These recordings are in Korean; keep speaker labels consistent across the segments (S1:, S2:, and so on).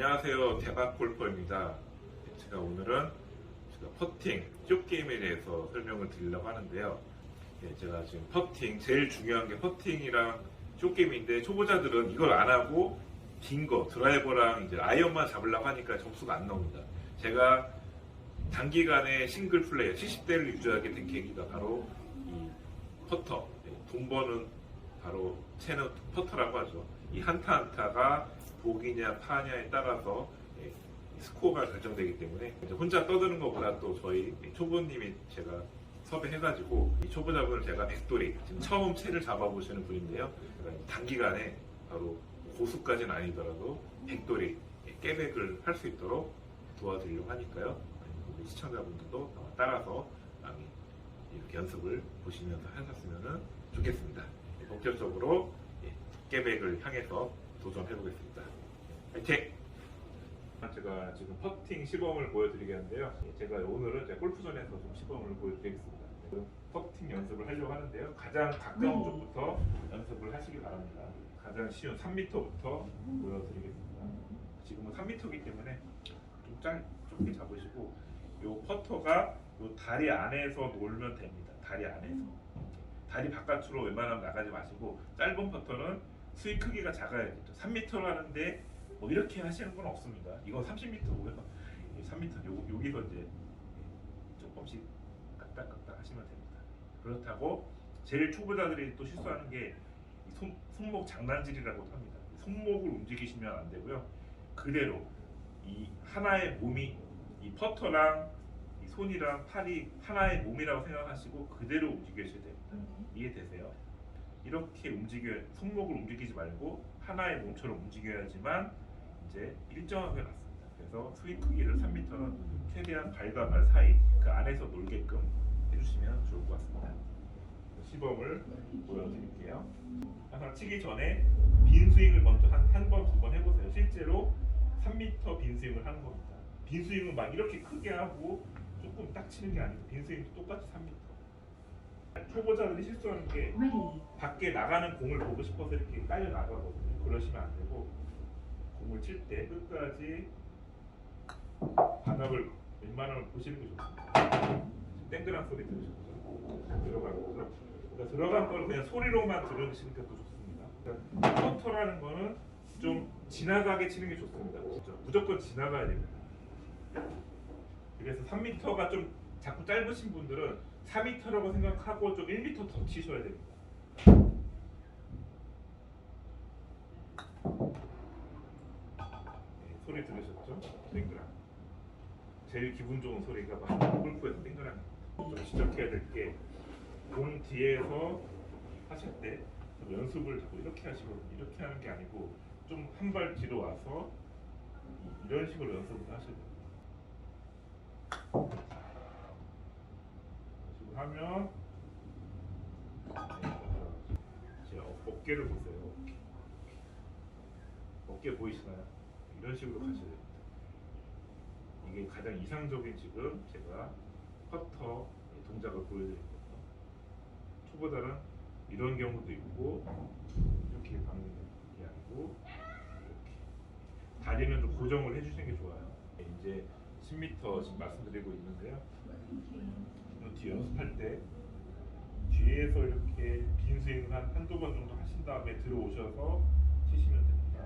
S1: 안녕하세요. 대박 골퍼입니다. 제가 오늘은 제가 퍼팅, 쇼게임에 대해서 설명을 드리려고 하는데요. 예, 제가 지금 퍼팅, 제일 중요한 게 퍼팅이랑 쇼게임인데 초보자들은 이걸 안 하고 긴 거, 드라이버랑 이제 아이언만 잡으려고 하니까 점수가 안 나옵니다. 제가 단기간에 싱글 플레이, 70대를 유지하게 된 계기가 바로 이 퍼터, 예, 돈 버는 바로 채는 퍼터라고 하죠. 이 한타 한타가 복이냐 파냐에 따라서 예, 스코어가 결정되기 때문에 혼자 떠드는 것보다 또 저희 초보님이 제가 섭외해가지고 이 초보자분을 제가 백돌이 지금 처음 채를 잡아보시는 분인데요. 단기간에 바로 고수까지는 아니더라도 백돌이 예, 깨백을 할 수 있도록 도와드리려고 하니까요. 우리 시청자분들도 따라서 이렇게 연습을 보시면서 하셨으면 좋겠습니다. 예, 본격적으로 예, 깨백을 향해서 도전해보겠습니다. 화이팅! 제가 지금 퍼팅 시범을 보여드리겠는데요. 예, 제가 오늘은 이제 골프존에서 좀 시범을 보여드리겠습니다. 지금 퍼팅 연습을 하려고 하는데요. 가장 가까운 쪽부터 연습을 하시기 바랍니다. 가장 쉬운 3m부터 보여드리겠습니다. 지금은 3m이기 때문에 좀 짧, 좁게 잡으시고 요 퍼터가 요 다리 안에서 놀면 됩니다. 다리 안에서. 다리 바깥으로 웬만하면 나가지 마시고 짧은 퍼터는 스윙 크기가 작아야겠죠. 3m를 하는데 뭐 이렇게 하시는 건 없습니다. 이건 30m고요. 3m 요, 여기서 이제 조금씩 깍딱깍딱 하시면 됩니다. 그렇다고 제일 초보자들이 또 실수하는 게이 손, 손목 장난질이라고 합니다. 손목을 움직이시면 안 되고요. 그대로 이 하나의 몸이 이 퍼터랑 이 손이랑 팔이 하나의 몸이라고 생각하시고 그대로 움직이셔야 됩니다. 이해되세요? 이렇게 움직여 손목을 움직이지 말고 하나의 몸처럼 움직여야지만 이제 일정하게 났습니다. 그래서 스윙 크기를 3m는 최대한 발과 발 사이 그 안에서 놀게끔 해주시면 좋을 것 같습니다. 시범을 보여드릴게요. 항상 치기 전에 빈 스윙을 먼저 한 한 번 두 번 해보세요. 실제로 3m 빈 스윙을 하는 겁니다. 빈 스윙은 막 이렇게 크게 하고 조금 딱 치는 게 아니고 빈 스윙도 똑같이 3m. 초보자들이 실수하는 게
S2: Ready.
S1: 밖에 나가는 공을 보고 싶어서 이렇게 깔려 나가거든요. 그러시면 안 되고 공을 칠 때 끝까지 바닥을 웬만하면 보시는 게 좋습니다. 땡그란 소리 들으셨죠? 거죠? 그러니까 들어간 걸 그냥 소리로만 들으시는 게 더 좋습니다. 그러니까 커터라는 거는 좀 지나가게 치는 게 좋습니다. 진짜 무조건 지나가야 됩니다. 그래서 3m가 좀 자꾸 짧으신 분들은 4m라고 생각하고 좀 1m 더 치셔야 됩니다. 네, 소리 들으셨죠? 땡그랑. 제일 기분 좋은 소리가 막 골프에서 땡그랑. 좀 지적해야 될 게 공 뒤에서 하실 때좀 연습을 자꾸 이렇게 하시고 이렇게 하는 게 아니고 좀 한 발 뒤로 와서 이- 이런 식으로 연습을 하셔야 돼요. 이런 식으로 하면 제 어- 어깨를 보세요. 어깨. 보이시나요? 이런 식으로 가셔야 됩니다. 이게 가장 이상적인 지금 제가 퍼터 동작을 보여드렸거든요. 초보자는 이런 경우도 있고 이렇게 가는 게 아니고 이렇게 다리는 좀 고정을 해주시는 게 좋아요. 이제 10m 지금 말씀드리고 있는데요. 이 뒤에 연습할 때 뒤에서 이렇게 빈 스윙을 한 한두 번 정도 하신 다음에 들어오셔서 치시면 됩니다.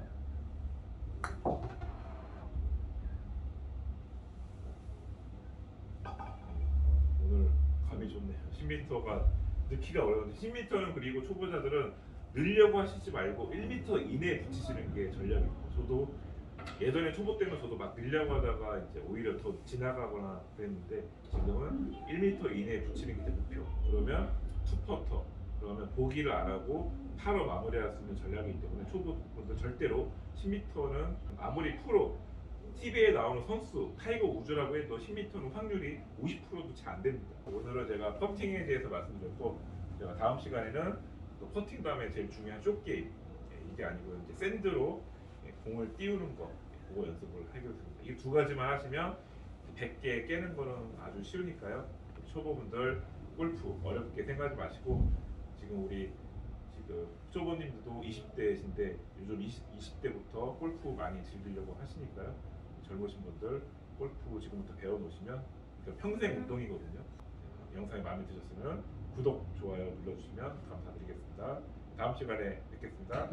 S1: 오늘 감이 좋네요. 10m가 넣기가 어려운데 10m는 그리고 초보자들은 늘려고 하시지 말고 1m 이내에 붙이시는 게 전략입니다. 저도 예전에 초보 때는 저도 막 늘려고 하다가 이제 오히려 더 지나가거나 그랬는데 지금은 1m 이내에 붙이는 게 제 목표. 그러면 투퍼터 그러면 보기를 안 하고 파로 마무리할 수 있는 전략이기 때문에 초보분들 절대로 10m는 아무리 프로 TV에 나오는 선수 타이거 우즈라고 해도 10m는 확률이 50%도 잘 안 됩니다. 오늘은 제가 퍼팅에 대해서 말씀드렸고 제가 다음 시간에는 또 퍼팅 다음에 제일 중요한 쇼게임 예, 이게 아니고 이제 샌드로 예, 공을 띄우는 거 예, 그거 연습을 하겠습니다. 이 두 가지만 하시면 100개 깨는 거는 아주 쉬우니까요. 초보분들 골프 어렵게 생각하지 마시고 지금 우리 지금 초보님들도 20대신데 요즘 20, 대부터 골프 많이 즐기려고 하시니까요. 젊으신 분들 골프 지금부터 배워놓으시면 이거 평생 운동이거든요. 영상이 마음에 드셨으면 구독, 좋아요 눌러주시면 감사드리겠습니다. 다음 시간에 뵙겠습니다.